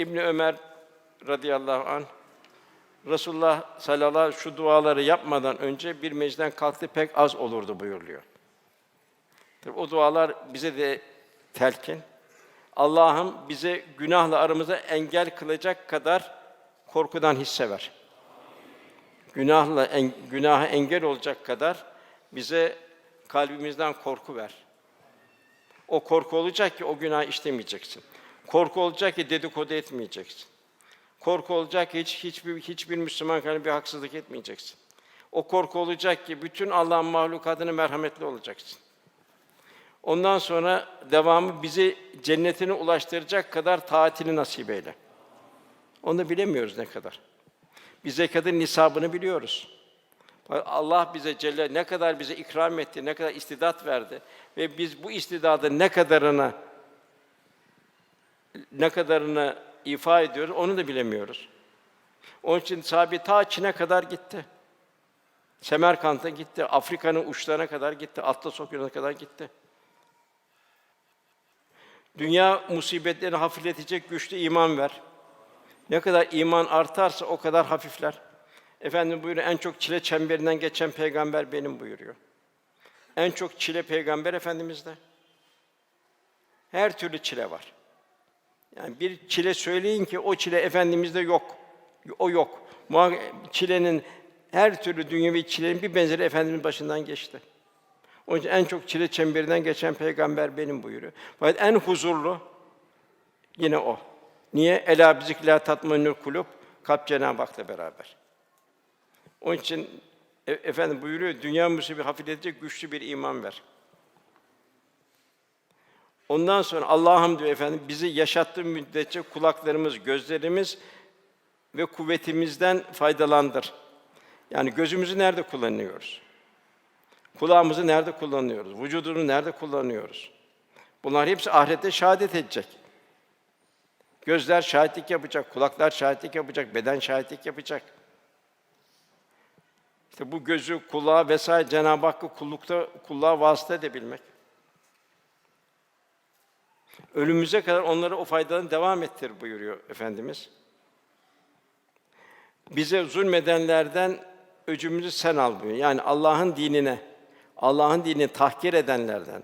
İbn Ömer radıyallahu an Resulullah sallallahu aleyhi şu duaları yapmadan önce bir meclisten kalktı pek az olurdu buyuruluyor. Tabii o dualar bize de telkin. Allah'ım bize günahla aramıza engel kılacak kadar korkudan hisse ver. Günahla en, günaha engel olacak kadar bize kalbimizden korku ver. O korku olacak ki o günah işlemeyeceksin. Korku olacak ki dedikodu etmeyeceksin. Korku olacak ki hiç hiçbir hiçbir Müslüman kardeşine bir haksızlık etmeyeceksin. O korku olacak ki bütün Allah'ın mahlukatına merhametli olacaksın. Ondan sonra devamı bizi cennetine ulaştıracak kadar taatini nasip eyle. Onu bilemiyoruz ne kadar. Biz zekatın nisabını biliyoruz. Allah bize Celle ne kadar bize ikram etti, ne kadar istidat verdi ve biz bu istidadı ne kadarına ne kadarını ifa ediyoruz onu da bilemiyoruz. Onun için sahabe ta Çin'e kadar gitti. Semerkant'a gitti, Afrika'nın uçlarına kadar gitti, Atlas Okyanusu'na kadar gitti. Dünya musibetlerini hafifletecek güçlü iman ver. Ne kadar iman artarsa o kadar hafifler. Efendim buyuruyor en çok çile çemberinden geçen peygamber benim buyuruyor. En çok çile peygamber efendimizde. Her türlü çile var. Yani bir çile söyleyin ki o çile efendimizde yok. O yok. Çilenin her türlü dünyevi çilenin bir benzeri efendimiz başından geçti. Onun için en çok çile çemberinden geçen peygamber benim buyuruyor. Fakat en huzurlu yine o. Niye? Ela bizikla tatmainul kulub kalp Cenab-ı Hak'la beraber. Onun için e- efendim buyuruyor dünya musibeti hafifletecek güçlü bir iman ver. Ondan sonra Allah'ım diyor efendim bizi yaşattığı müddetçe kulaklarımız, gözlerimiz ve kuvvetimizden faydalandır. Yani gözümüzü nerede kullanıyoruz? Kulağımızı nerede kullanıyoruz? Vücudunu nerede kullanıyoruz? Bunlar hepsi ahirette şehadet edecek. Gözler şahitlik yapacak, kulaklar şahitlik yapacak, beden şahitlik yapacak. İşte bu gözü, kulağı vesaire Cenab-ı Hakk'ı kullukta kulluğa vasıta edebilmek. Ölümümüze kadar onlara o faydadan devam ettir buyuruyor Efendimiz. Bize zulmedenlerden öcümüzü sen al buyuruyor. Yani Allah'ın dinine, Allah'ın dinini tahkir edenlerden,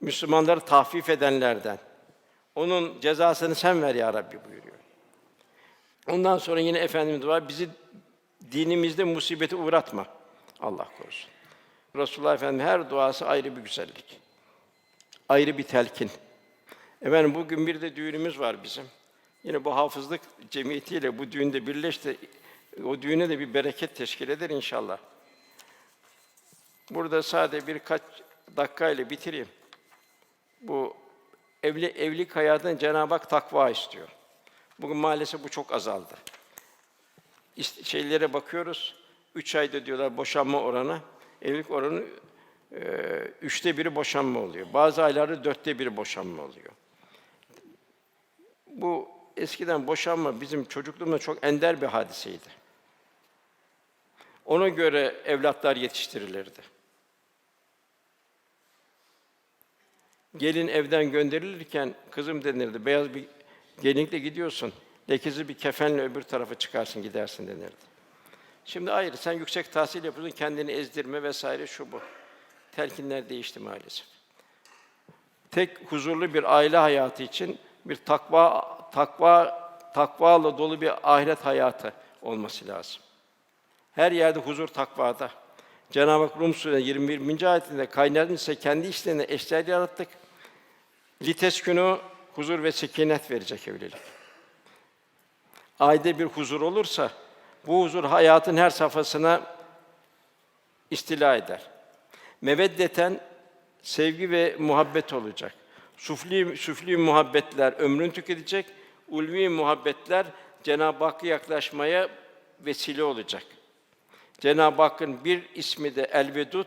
Müslümanları tahfif edenlerden, onun cezasını sen ver ya Rabbi buyuruyor. Ondan sonra yine Efendimiz var, bizi dinimizde musibete uğratma. Allah korusun. Resulullah Efendimiz her duası ayrı bir güzellik. Ayrı bir telkin. Efendim bugün bir de düğünümüz var bizim. Yine bu hafızlık cemiyetiyle bu düğünde birleşti. O düğüne de bir bereket teşkil eder inşallah. Burada sadece birkaç dakikayla bitireyim. Bu evli evlilik hayatında Cenab-ı Hak takva istiyor. Bugün maalesef bu çok azaldı. İst- şeylere bakıyoruz. Üç ayda diyorlar boşanma oranı. Evlilik oranı e, üçte biri boşanma oluyor. Bazı aylarda dörtte biri boşanma oluyor. Bu eskiden boşanma bizim çocukluğumuzda çok ender bir hadiseydi. Ona göre evlatlar yetiştirilirdi. Gelin evden gönderilirken kızım denirdi. Beyaz bir gelinlikle gidiyorsun. Lekesiz bir kefenle öbür tarafa çıkarsın gidersin denirdi. Şimdi ayrı sen yüksek tahsil yapıyorsun kendini ezdirme vesaire şu bu. Telkinler değişti maalesef. Tek huzurlu bir aile hayatı için bir takva takva takvalı dolu bir ahiret hayatı olması lazım. Her yerde huzur takvada. Cenab-ı Hak Rum Suresi 21. ayetinde kainatın ise kendi işlerine eşler yarattık. Liteskünü huzur ve sekinet verecek evlilik. Ayda bir huzur olursa bu huzur hayatın her safhasına istila eder. Meveddeten sevgi ve muhabbet olacak. Sufli sufli muhabbetler ömrün tüketecek. Ulvi muhabbetler Cenab-ı Hakk'a yaklaşmaya vesile olacak. Cenab-ı Hakk'ın bir ismi de El-Vedud,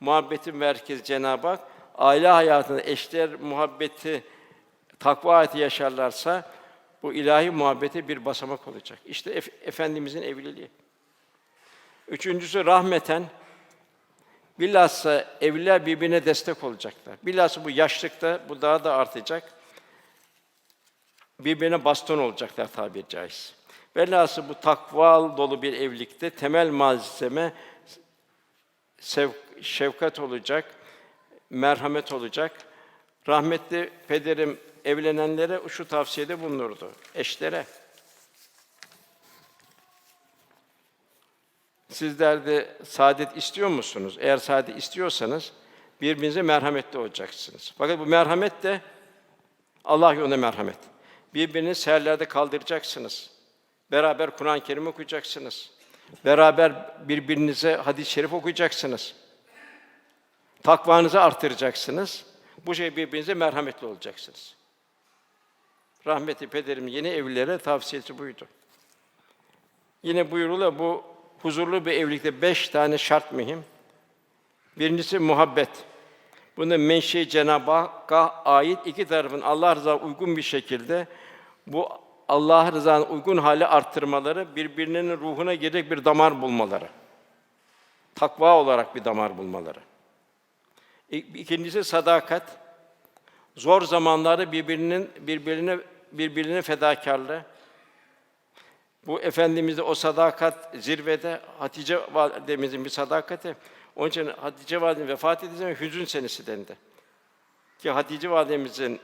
muhabbetin merkezi Cenab-ı Hak. Aile hayatında eşler muhabbeti, takva hayatı yaşarlarsa bu ilahi muhabbete bir basamak olacak. İşte Ef- efendimizin evliliği. Üçüncüsü rahmeten bilhassa evliler birbirine destek olacaklar. Bilhassa bu yaşlıkta bu daha da artacak. birbirine baston olacaklar tabiri caizse. Velhasıl bu takva dolu bir evlilikte temel malzeme sev, şefkat olacak, merhamet olacak. Rahmetli pederim evlenenlere şu tavsiyede bulunurdu. Eşlere. Sizler de saadet istiyor musunuz? Eğer saadet istiyorsanız birbirinize merhametli olacaksınız. Fakat bu merhamet de Allah yolunda merhamet. Birbirini seherlerde kaldıracaksınız. Beraber Kur'an-ı Kerim okuyacaksınız. Beraber birbirinize hadis-i şerif okuyacaksınız. Takvanızı artıracaksınız. Bu şey birbirinize merhametli olacaksınız. Rahmetli pederim yeni evlilere tavsiyesi buydu. Yine buyuruluyor bu huzurlu bir evlilikte beş tane şart mühim. Birincisi muhabbet. Bunda menşe Cenab-ı Hakk'a ait iki tarafın Allah rızasına uygun bir şekilde bu Allah rızasına uygun hale arttırmaları, birbirinin ruhuna girecek bir damar bulmaları. Takva olarak bir damar bulmaları. İkincisi sadakat. Zor zamanlarda birbirinin birbirine birbirine fedakarlığı. Bu efendimizde o sadakat zirvede Hatice validemizin bir sadakati. Onun için Hatice validemiz vefat edince zaman hüzün senesi dendi. Ki Hatice validemizin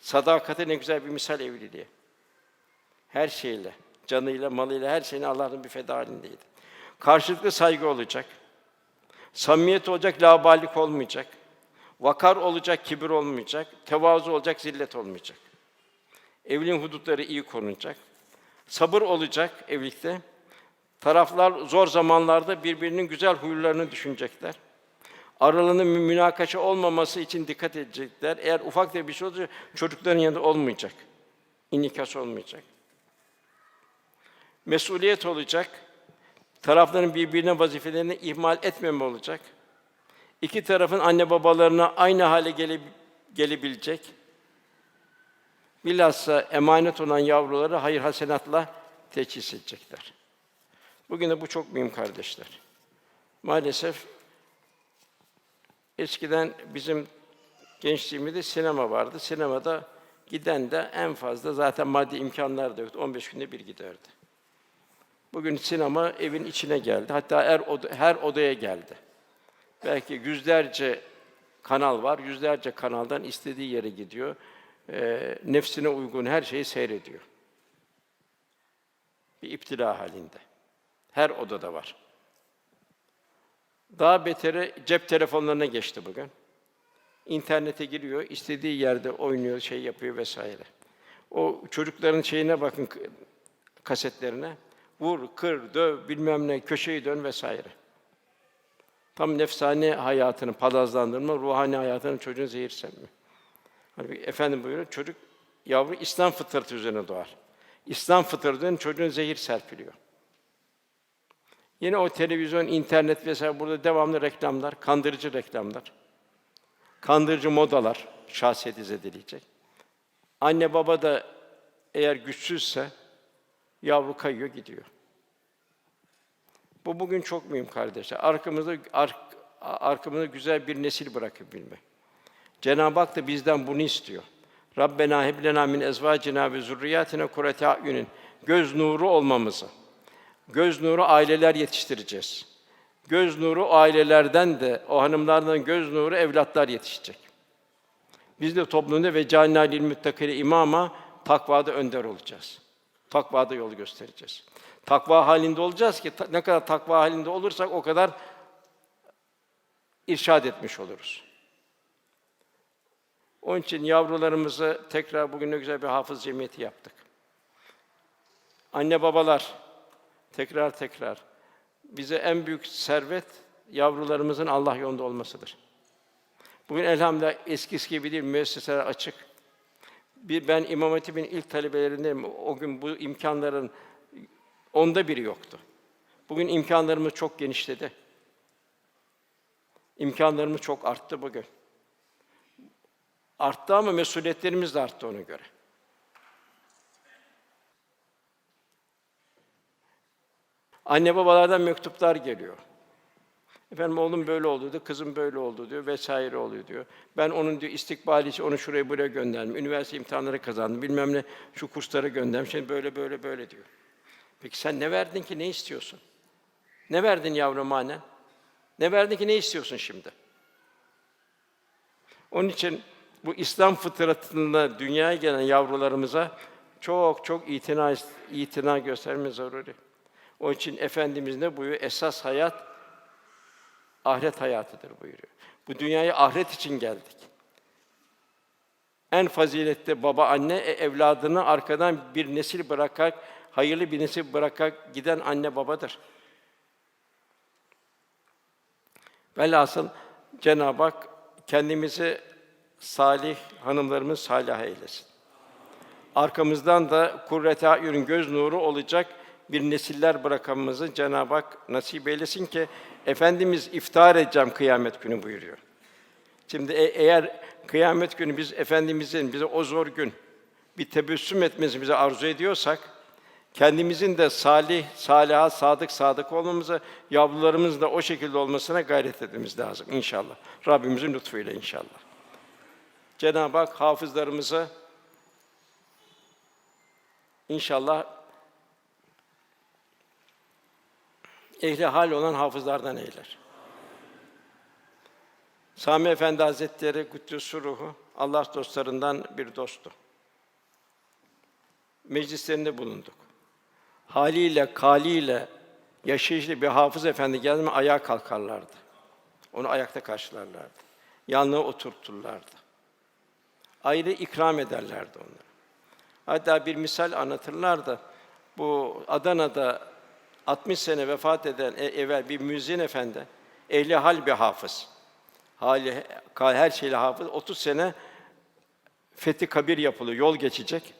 sadakati ne güzel bir misal evliliği. Her şeyle, canıyla, malıyla, her şeyini Allah'ın bir feda halindeydi. Karşılıklı saygı olacak. Samimiyet olacak, laubalilik olmayacak. Vakar olacak, kibir olmayacak. Tevazu olacak, zillet olmayacak. Evliliğin hudutları iyi korunacak. Sabır olacak evlilikte. Taraflar zor zamanlarda birbirinin güzel huylarını düşünecekler. Aralarında mü- münakaşa olmaması için dikkat edecekler. Eğer ufak da bir şey olursa çocukların yanında olmayacak. İnikas olmayacak. Mesuliyet olacak. Tarafların birbirine vazifelerini ihmal etmeme olacak. İki tarafın anne babalarına aynı hale gele, gelebilecek. Bilhassa emanet olan yavruları hayır hasenatla teçhis edecekler. Bugün de bu çok mühim kardeşler. Maalesef eskiden bizim gençliğimizde sinema vardı. Sinemada giden de en fazla zaten maddi imkanlar da yoktu. 15 günde bir giderdi. Bugün sinema evin içine geldi. Hatta her, oda, her odaya geldi. Belki yüzlerce kanal var. Yüzlerce kanaldan istediği yere gidiyor. Eee, nefsine uygun her şeyi seyrediyor. Bir iptila halinde. Her odada var. Daha beteri cep telefonlarına geçti bugün. İnternete giriyor, istediği yerde oynuyor, şey yapıyor vesaire. O çocukların şeyine bakın kasetlerine. Vur, kır, döv, bilmem ne, köşeyi dön vesaire. Tam nefsane hayatını palazlandırma, ruhani hayatını çocuğun zehir bir efendim buyuruyor, çocuk yavru İslam fıtratı üzerine doğar. İslam fıtratı çocuğun zehir serpiliyor. Yine o televizyon, internet vesaire burada devamlı reklamlar, kandırıcı reklamlar. Kandırıcı modalar şahsiyeti zedeleyecek. Anne baba da eğer güçsüzse yavru kayıyor gidiyor. Bu bugün çok mühim kardeşler. Arkamızda ark, arkamızda güzel bir nesil bırakabilmek. Cenab-ı Hak da bizden bunu istiyor. Rabbena heb lena min ezvacina ve zurriyatina kurrate a'yunin. Göz nuru olmamızı. Göz nuru aileler yetiştireceğiz. Göz nuru ailelerden de o hanımlardan göz nuru evlatlar yetişecek. Biz de toplumda ve cannâ lil müttakîne imama takvada önder olacağız. Takvada yolu göstereceğiz. Takva halinde olacağız ki ne kadar takva halinde olursak o kadar irşad etmiş oluruz. Onun için yavrularımızı tekrar bugün ne güzel bir hafız cemiyeti yaptık. Anne babalar tekrar tekrar bize en büyük servet yavrularımızın Allah yolunda olmasıdır. Bugün elhamdülillah eskisi gibi değil, müesseseler açık. Bir, ben İmam Hatip'in ilk talebelerindeyim. O gün bu imkanların onda biri yoktu. Bugün imkanlarımız çok genişledi. İmkanlarımız çok arttı bugün. Arttı ama mesuliyetlerimiz de arttı ona göre. Anne babalardan mektuplar geliyor. Efendim oğlum böyle oldu diyor, kızım böyle oldu diyor vesaire oluyor diyor. Ben onun diyor istikbali için onu şuraya buraya gönderdim. Üniversite imtihanları kazandım. Bilmem ne şu kurslara gönderdim. Şimdi böyle böyle böyle diyor. Peki sen ne verdin ki ne istiyorsun? Ne verdin yavrum annen? Ne verdin ki ne istiyorsun şimdi? Onun için bu İslam fıtratında dünyaya gelen yavrularımıza çok çok itina itina göstermemiz zaruri. Onun için efendimiz ne buyuruyor? Esas hayat ahiret hayatıdır buyuruyor. Bu dünyaya ahiret için geldik. En faziletli baba anne e, evladını arkadan bir nesil bırakarak hayırlı bir nesil bırakarak giden anne babadır. Velhasıl Cenab-ı Hak kendimizi salih hanımlarımız salih eylesin. Arkamızdan da kurrete ayunun göz nuru olacak bir nesiller bırakanımızı Cenab-ı Hak nasip eylesin ki Efendimiz iftar edeceğim kıyamet günü buyuruyor. Şimdi e- eğer kıyamet günü biz efendimizin bize o zor gün bir tebessüm etmesi bize arzu ediyorsak kendimizin de salih, saliha, sadık, sadık olmamızı, yavrularımızın da o şekilde olmasına gayret etmemiz lazım inşallah. Rabbimizin lütfuyla inşallah. Cenab-ı Hak hafızlarımızı inşallah ehli hal olan hafızlardan eyler. Sami Efendi Hazretleri Kuddüs'ü ruhu Allah dostlarından bir dostu. Meclislerinde bulunduk. Haliyle, kaliyle, yaşayışlı bir hafız efendi geldi mi ayağa kalkarlardı. Onu ayakta karşılarlardı. Yanına oturturlardı. Ayrı ikram ederlerdi onlara. Hatta bir misal anlatırlar da bu Adana'da 60 sene vefat eden e- evvel bir müezzin efendi, ehli hal bir hafız. Hali her şeyle hafız 30 sene fethi kabir yapılıyor, yol geçecek.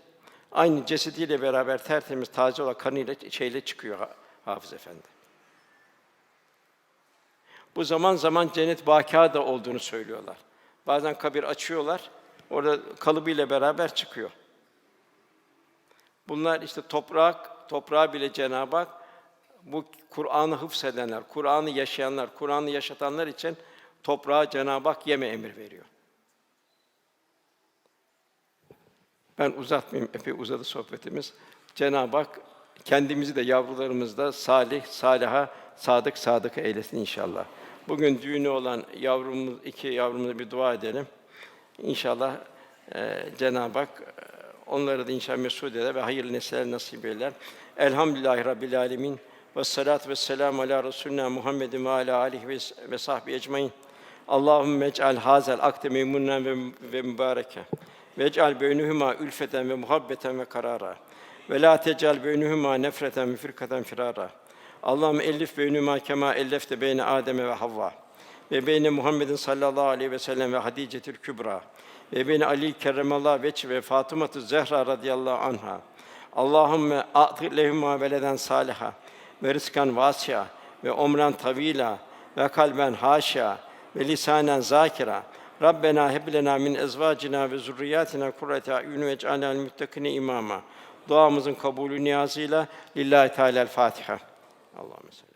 Aynı cesediyle beraber tertemiz, taze olan kanıyla şeyle çıkıyor ha- Hafız Efendi. Bu zaman zaman cennet vaka da olduğunu söylüyorlar. Bazen kabir açıyorlar, orada kalıbıyla beraber çıkıyor. Bunlar işte toprak, toprağı bile Cenab-ı Hak bu Kur'an'ı hıfzedenler, Kur'an'ı yaşayanlar, Kur'an'ı yaşatanlar için toprağa Cenab-ı Hak yeme emir veriyor. Ben uzatmayayım, epey uzadı sohbetimiz. Cenab-ı Hak kendimizi de yavrularımızı da salih, saliha, sadık, sadık eylesin inşallah. Bugün düğünü olan yavrumuz, iki yavrumuza bir dua edelim. İnşallah eee Cenab-ı Hak eee, onları da inşallah mesut eder ve hayırlı nesiller nasip eder. Elhamdülillahi Rabbil Alemin. Ve salatu ve selamu ala Resulina Muhammedin ve ala alihi ve, ve sahbihi ecmaîn. Allahümme ec'al hazel akde meymunen ve, ve mübareke. Ve ec'al beynühüma ülfeten ve muhabbeten ve karara. Ve la tec'al beynühüma nefreten ve firkaten firara. Allahümme ellif beynüma kema ellefte beyne Adem'e ve Havva. Ve beyne Muhammedin sallallahu aleyhi ve sellem ve Hadicetül Kübra. Ve beyne Ali kerremallahu veç ve Fatıma Zehra radıyallahu anha. Allahümme a'ti lehuma veleden saliha ve rızkan vasya ve umran tavila ve kalben haşa ve lisanen zakira. Rabbena heb lena min ezvacina ve zurriyatina kurrete a'yun ve ec'alnel muttakine imama. Duamızın kabulü niyazıyla lillahi Teala'l Fatiha. Allahümme salli.